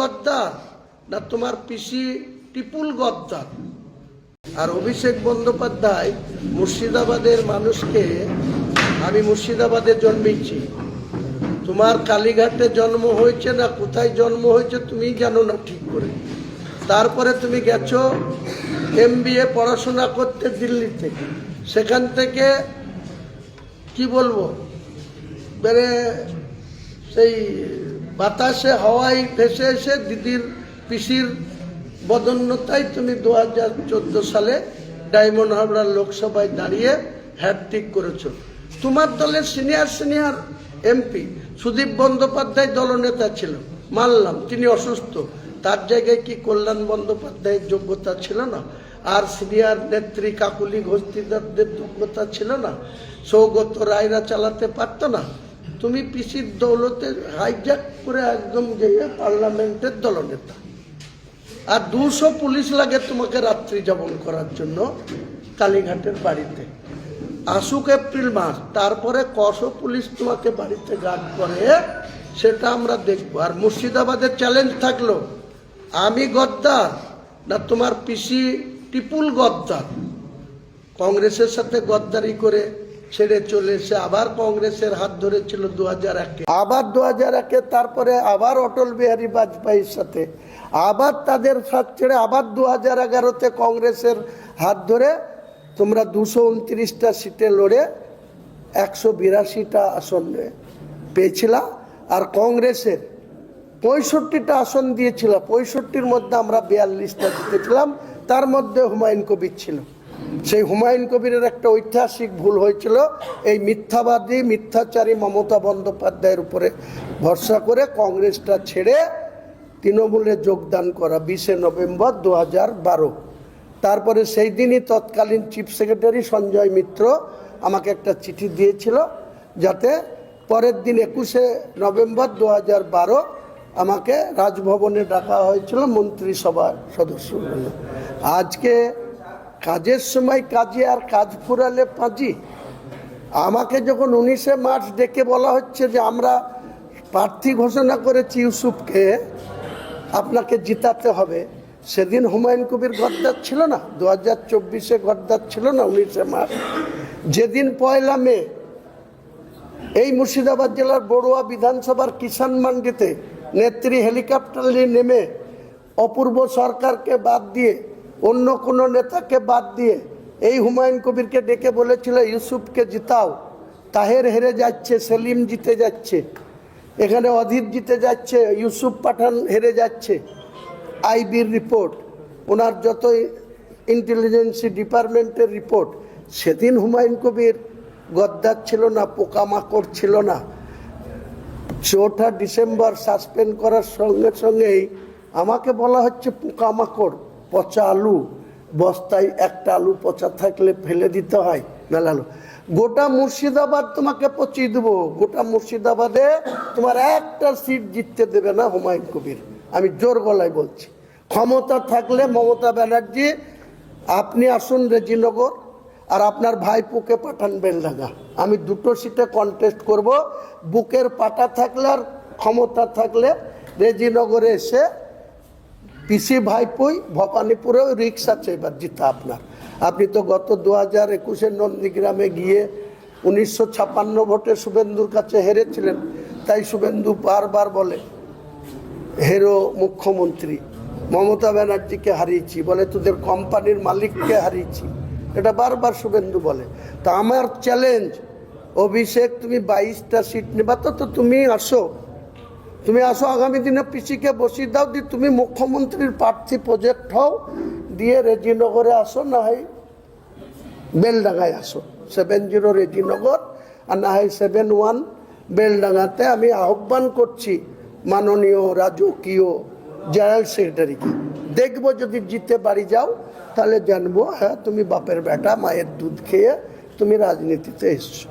গদ্দার না তোমার পিসি টিপুল গদ্দার? আর অভিষেক বন্দ্যোপাধ্যায় মুর্শিদাবাদের মানুষকে আমি মুর্শিদাবাদে জন্মেছি তোমার কালীঘাটে জন্ম হয়েছে না কোথায় জন্ম হয়েছে তুমি জানো না ঠিক করে। তারপরে তুমি গেছো এম পড়াশোনা করতে দিল্লিতে। সেখান থেকে কি বলব? মানে সেই বাতাসে, হাওয়ায় ভেসে এসে দিদির পিসির বদন্যতায় তুমি দু হাজার চোদ্দ সালে ডায়মন্ড হাবড়ার লোকসভায় দাঁড়িয়ে হ্যাট্রিক করেছ। তোমার দলের senior senior MP Sudip Bandyopadhyay দলনেতা ছিল। মানলাম, তিনি অসুস্থ। তার জায়গায় কি কল্যাণ বন্দ্যোপাধ্যায়ের যোগ্যতা ছিল না? আর সিনিয়র নেত্রী কাকুলি ঘোষিদারদের যোগ্যতা ছিল না? সৌগত রায়রা চালাতে পারতো না? তুমি পিসির দৌলতে হাইজ্যাক করে একদম গিয়ে পার্লামেন্টের দলনেতা। আর দুশো পুলিশ লাগে তোমাকে রাত্রি যাপন করার জন্য কালীঘাটের বাড়িতে। আসুক এপ্রিল মাস, তারপরে কশো পুলিশ তোমাকে বাড়িতে গার্ড করে, সেটা আমরা দেখব। আর মুর্শিদাবাদের চ্যালেঞ্জ থাকল, আমি গদ্দার না তোমার পিসি টিপুল গদ্দার? কংগ্রেসের সাথে গদ্দারি করে ছেড়ে চলে এসে আবার কংগ্রেসের হাত ধরেছিল দু হাজার একে। আবার দু হাজার একে, তারপরে আবার অটল বিহারী বাজপেয়ীর সাথে। আবার তাদের সাথ ছেড়ে আবার দু হাজার এগারোতে কংগ্রেসের হাত ধরে তোমরা দুশো উনত্রিশটা সিটে লড়ে একশো বিরাশিটা আসন পেয়েছিলা। আর কংগ্রেসের পঁয়ষট্টিটা আসন দিয়েছিল। পঁয়ষট্টির মধ্যে আমরা বিয়াল্লিশটা জিতেছিলাম। তার মধ্যে হুমায়ুন কবির ছিল। সেই হুমায়ুন কবিরের একটা ঐতিহাসিক ভুল হয়েছিল। এই মিথ্যাবাদী, মিথ্যাচারী মমতা বন্দ্যোপাধ্যায়ের উপরে ভরসা করে কংগ্রেসটা ছেড়ে তৃণমূলে যোগদান করা বিশে নভেম্বর দু হাজার বারো। তারপরে সেই দিনই তৎকালীন চিফ সেক্রেটারি সঞ্জয় মিত্র আমাকে একটা চিঠি দিয়েছিল যাতে পরের দিন একুশে নভেম্বর দু হাজার বারো আমাকে রাজভবনে ডাকা হয়েছিল মন্ত্রিসভার সদস্য। আজকে কাজের সময় কাজে আর কাজ ফুরালে পাঁজি। আমাকে যখন উনিশে মার্চ ডেকে বলা হচ্ছে যে আমরা প্রার্থী ঘোষণা করেছি ইউসুফকে, আপনাকে জিতাতে হবে। সেদিন হুমায়ুন কবির গদ্দার ছিল না দু হাজার চব্বিশে গদ্দার ছিল না উনিশে মার্চ। যেদিন পয়লা মে এই মুর্শিদাবাদ জেলার বড়ুয়া বিধানসভার কিষাণ মান্ডিতে নেত্রী হেলিকপ্টার নিয়ে নেমে অপূর্ব সরকারকে বাদ দিয়ে অন্য কোনো নেতাকে বাদ দিয়ে এই হুমায়ুন কবিরকে ডেকে বলেছিল, ইউসুফকে জিতাও। তাহের হেরে যাচ্ছে, সেলিম জিতে যাচ্ছে। এখানে অধীর জিতে যাচ্ছে, ইউসুফ পাঠান হেরে যাচ্ছে। আইবির রিপোর্ট, ওনার যত ইন্টেলিজেন্সি ডিপার্টমেন্টের রিপোর্ট, সেদিন হুমায়ুন কবির গদ্দার ছিল না, পোকামাকড় ছিল না। চৌঠা ডিসেম্বর সাসপেন্ড করার সঙ্গে সঙ্গেই আমাকে বলা হচ্ছে পোকামাকড়। পচা আলু, বস্তায় একটা আলু পচা থাকলে ফেলে দিতে হয়, মেলালো। গোটা মুর্শিদাবাদ তোমাকে পচিয়ে দেবো। গোটা মুর্শিদাবাদে তোমার একটা সিট জিততে দেবে না হুমায়ুন কবির। আমি জোর গলায় বলছি। ক্ষমতা থাকলে মমতা ব্যানার্জি, আপনি আসুন রেজিনগর আর আপনার ভাইপুকে পাঠান বেলডাঙ্গা। আমি দুটো সিটে কন্টেস্ট করব। বুকের পাটা থাকলে আর ক্ষমতা থাকলে রেজিনগরে এসে পিসি ভাইপুই ভবানীপুরেও রিক্স আছে এবার জিতা আপনার। আপনি তো গত দু হাজার একুশের নন্দীগ্রামে গিয়ে উনিশশো ছাপান্ন ভোটে শুভেন্দুর কাছে হেরেছিলেন, তাই শুভেন্দু বারবার বলে, হেরো মুখ্যমন্ত্রী, মমতা ব্যানার্জিকে হারিয়েছি, বলে তোদের কোম্পানির মালিককে হারিয়েছি। এটা বারবার শুভেন্দু বলে। তা আমার চ্যালেঞ্জ অভিষেক তুমি বাইশটা সিট নেবা, তো তো তুমি আসো। তুমি আসো, আগামী দিনে পিসিকে বসিয়ে দাও, দিয়ে তুমি মুখ্যমন্ত্রীর প্রার্থী প্রজেক্ট হও, দিয়ে রেজিনগরে আসো, না হয় বেলডাঙ্গায় আসো। সেভেন জিরো রেজিনগর আর না হয় সেভেন ওয়ান বেলডাঙ্গাতে আমি আহ্বান করছি মাননীয় রাজকীয় জেনারেল সেক্রেটারিকে। দেখব যদি জিতে বাড়ি যাও, তাহলে জানব হ্যাঁ তুমি বাপের বেটা, মায়ের দুধ খেয়ে তুমি রাজনীতিতে এসছো।